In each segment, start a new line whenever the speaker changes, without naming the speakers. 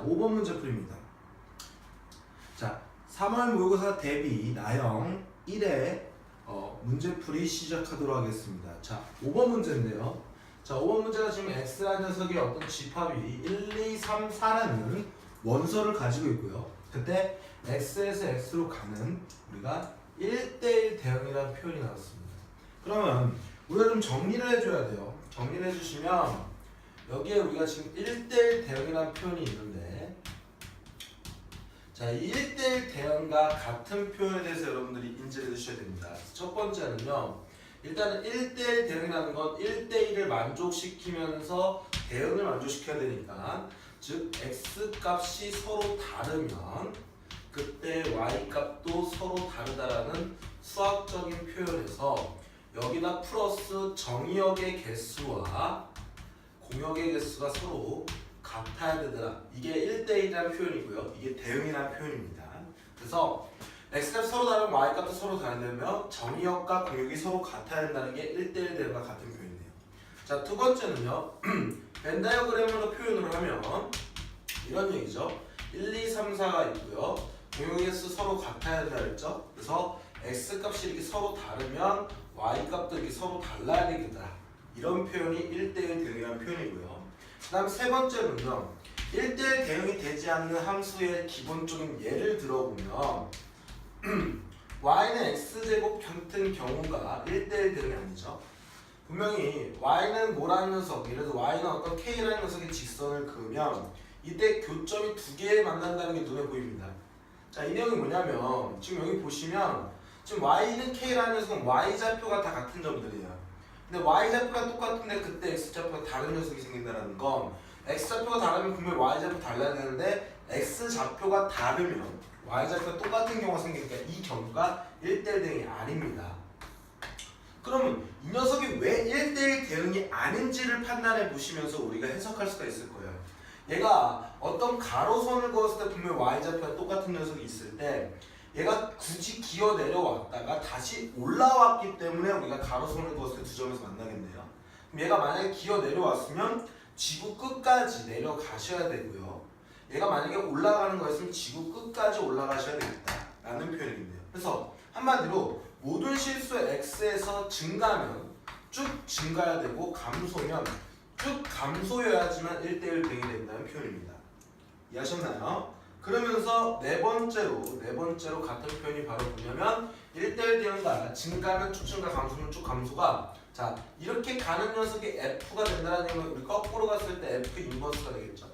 자, 5번 문제 풀입니다. 자, 3월 모의고사 대비 나영 1회 어, 문제풀이 시작하도록 하겠습니다. 자, 5번 문제인데요. 자, 5번 문제가 지금 X라는 녀석의 어떤 집합이 1, 2, 3, 4라는 원소를 가지고 있고요. 그때 X에서 X로 가는 우리가 1대1 대응이라는 표현이 나왔습니다. 그러면 우리가 좀 정리를 해줘야 돼요. 정리를 해주시면 여기에 우리가 지금 1대1 대응이라는 표현이 있는데 자, 이 1대1 대응과 같은 표현에 대해서 여러분들이 인지를 해주셔야 됩니다. 첫 번째는요. 일단은 1대1 대응이라는 건 1대1을 만족시키면서 대응을 만족시켜야 되니까 즉 x 값이 서로 다르면 그때 y 값도 서로 다르다라는 수학적인 표현에서 여기다 플러스 정의역의 개수와 공역의 개수가 서로 같아야 되더라. 이게 1대1이라는 표현이고요. 이게 대응이라는 표현입니다. 그래서 x값 서로 다르면 y값도 서로 다르다면 정의역과 공역이 서로 같아야 된다는 게 1대1 대응과 같은 표현이네요. 자, 두 번째는요. 벤 다이어그램으로 표현을 하면 이런 얘기죠. 1, 2, 3, 4가 있고요. 공역의 개수 서로 같아야 된다 그랬죠. 그래서 x값이 이렇게 서로 다르면 y값도 이렇게 서로 달라야 되겠다. 이런 표현이 1대1 대응이라는 표현이고요. 그 다음 세 번째는요. 1대1 대응이 되지 않는 함수의 기본적인 예를 들어보면 y는 x제곱 같은 경우가 1대1 대응이 아니죠. 분명히 y는 뭐라는 녀석, 예를 들어 y는 어떤 k라는 녀석의 직선을 그으면 이때 교점이 두 개 만난다는 게 눈에 보입니다. 자, 이 내용이 뭐냐면 지금 여기 보시면 지금 y는 k라는 녀석은 y좌표가 다 같은 점들이에요. 근데 y좌표가 똑같은데 그때 x좌표가 다른 녀석이 생긴다는 건 x좌표가 다르면 분명히 y좌표 달라야 되는데 x좌표가 다르면 y좌표가 똑같은 경우가 생기니까 이 경우가 1대1 대응이 아닙니다. 그러면 이 녀석이 왜 1대1 대응이 아닌지를 판단해 보시면서 우리가 해석할 수가 있을 거예요. 얘가 어떤 가로선을 그었을 때 분명히 y좌표가 똑같은 녀석이 있을 때 얘가 굳이 기어 내려왔다가 다시 올라왔기 때문에 우리가 가로선을 그었을 때두 점에서 만나겠네요. 그럼 얘가 만약에 기어 내려왔으면 지구 끝까지 내려가셔야 되고요. 얘가 만약에 올라가는 거였으면 지구 끝까지 올라가셔야 되겠다라는 표현인데요. 그래서 한마디로 모든 실수의 x에서 증가면 쭉 증가해야 되고 감소면 쭉 감소해야지만 1대1 대응이 된다는 표현입니다. 이해하셨나요? 그러면서 네 번째로 네 번째로 같은 표현이 바로 뭐냐면 1대1 대응과 증가는 쭉 증가 감소는 쭉 감소가 자 이렇게 가는 녀석이 F가 된다는 얘기는 우리 거꾸로 갔을 때 F 인버스가 되겠죠.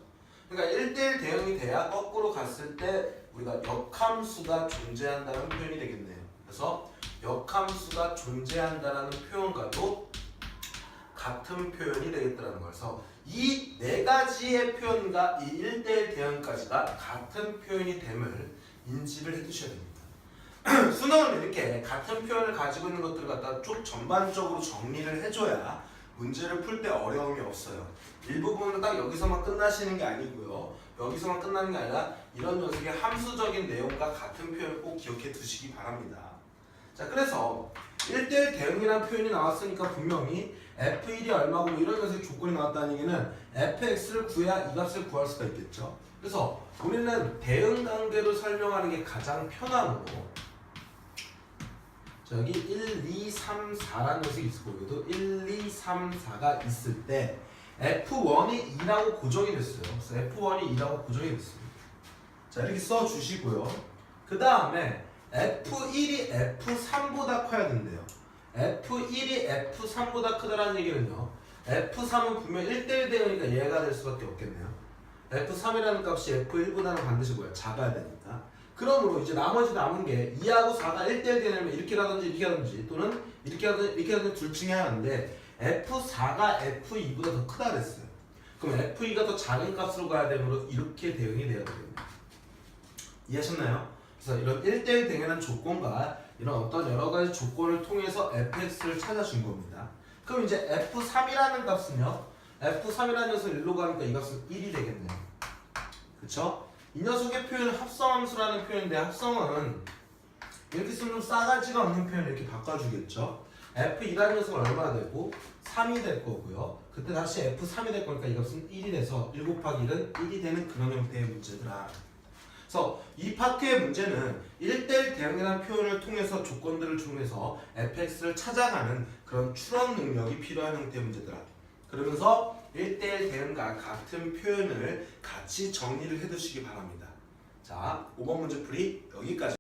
그러니까 1대1 대응이 돼야 거꾸로 갔을 때 우리가 역함수가 존재한다는 표현이 되겠네요. 그래서 역함수가 존재한다라는 표현과도 같은 표현이 되겠다는 거여서 이 네 가지의 표현과 이 1대1 대응까지가 같은 표현이 됨을 인지를 해두셔야 됩니다. 수능은 이렇게 같은 표현을 가지고 있는 것들을 갖다 쭉 전반적으로 정리를 해줘야 문제를 풀 때 어려움이 없어요. 일부분은 딱 여기서만 끝나시는 게 아니고요. 여기서만 끝나는 게 아니라 이런 녀석의 함수적인 내용과 같은 표현을 꼭 기억해 두시기 바랍니다. 자, 그래서 1대1 대응이라는 표현이 나왔으니까 분명히 f1이 얼마고 뭐 이런 녀석의 조건이 나왔다는 얘기는 fx를 구해야 이 값을 구할 수가 있겠죠. 그래서 우리는 대응 관계를 설명하는 게 가장 자, 여기 1, 2, 3, 4라는 녀석이 있을 거고요. 1, 2, 3, 4가 있을 때 F1이 2라고 고정이 됐어요. 그래서 F1이 2라고 고정이 됐습니다. 자, 이렇게 써 주시고요. 그 다음에 F1이 F3보다 커야 된대요. F1이 F3보다 크다라는 얘기는요. F3은 분명 1대1 대응이니까 얘가 될 수밖에 없겠네요. F3이라는 값이 F1보다는 반드시 뭐야? 작아야 되니까. 그러므로 이제 나머지 남은 게 2하고 4가 1대1 되려면 이렇게 하든지 이렇게 하든지 또는 이렇게 하든지 이렇게 하든지 둘 중에 하나인데 F4가 F2보다 더 크다 그랬어요. 그럼 F2가 더 작은 값으로 가야 되므로 이렇게 대응이 돼야 되겠네요. 이해하셨나요? 그래서 이런 1대1 대응이라는 조건과 이런 어떤 여러 가지 조건을 통해서 fx를 찾아준 겁니다. 그럼 이제 f3이라는 값은요. f3이라는 녀석 1로 가니까 이 값은 1이 되겠네요. 그쵸? 이 녀석의 표현은 합성함수라는 표현인데 합성은 이렇게 쓰면 좀 싸가지가 없는 표현을 이렇게 바꿔주겠죠. f2라는 녀석은 얼마나 되고 3이 될 거고요. 그때 다시 F3이 될 거니까 이것은 1이 돼서 1 곱하기 1은 1이 되는 그런 형태의 문제더라. 그래서 이 파트의 문제는 1대1 대응이라는 표현을 통해서 조건들을 중에서 fx를 찾아가는 그런 추론 능력이 필요한 형태의 문제더라. 그러면서 1대1 대응과 같은 표현을 같이 정리를 해두시기 바랍니다. 자, 5번 문제 풀이 여기까지.